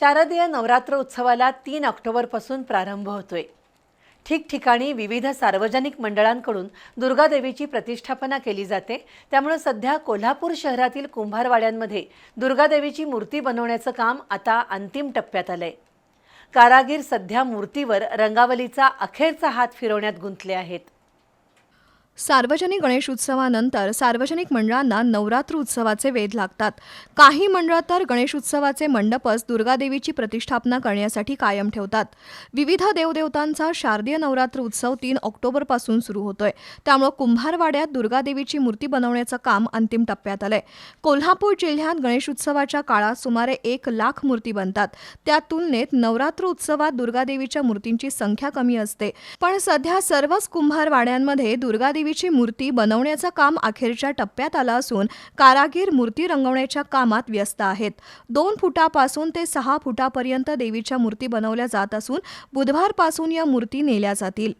शारदीय नवरात्र उत्सवाला तीन ऑक्टोबरपासून प्रारंभ होतोय. ठिकठिकाणी विविध सार्वजनिक मंडळांकडून दुर्गादेवीची प्रतिष्ठापना केली जाते. त्यामुळे सध्या कोल्हापूर शहरातील कुंभारवाड्यांमध्ये दुर्गादेवीची मूर्ती बनवण्याचं काम आता अंतिम टप्प्यात आलंय. कारागीर सध्या मूर्तीवर रंगावलीचा अखेरचा हात फिरवण्यात गुंतले आहेत. सार्वजनिक गणेश उत्सवानंतर सार्वजनिक मंडळांना नवरात्र उत्सवाचे वेध लागतात. काही मंडळ तर गणेश उत्सवाचे मंडपच दुर्गादेवीची प्रतिष्ठापना करण्यासाठी कायम ठेवतात. विविध देवदेवतांचा शारदीय नवरात्र उत्सव तीन ऑक्टोबरपासून सुरू होतोय. त्यामुळे कुंभारवाड्यात दुर्गादेवीची मूर्ती बनवण्याचं काम अंतिम टप्प्यात आलंय. कोल्हापूर जिल्ह्यात गणेश उत्सवाच्या काळात सुमारे एक लाख मूर्ती बनतात. त्या तुलनेत नवरात्र उत्सवात दुर्गादेवीच्या मूर्तींची संख्या कमी असते. पण सध्या सर्वच कुंभारवाड्यांमध्ये दुर्गादेवी दुर्गादेवीची मूर्ती बनवण्याचं काम अखेरच्या टप्प्यात आलं असून कारागीर मूर्ती रंगवण्याच्या कामात व्यस्त आहेत. दोन फुटापासून ते सहा फुटापर्यंत देवीच्या मूर्ती बनवल्या जात असून बुधवारपासून या मूर्ती नेल्या जातील.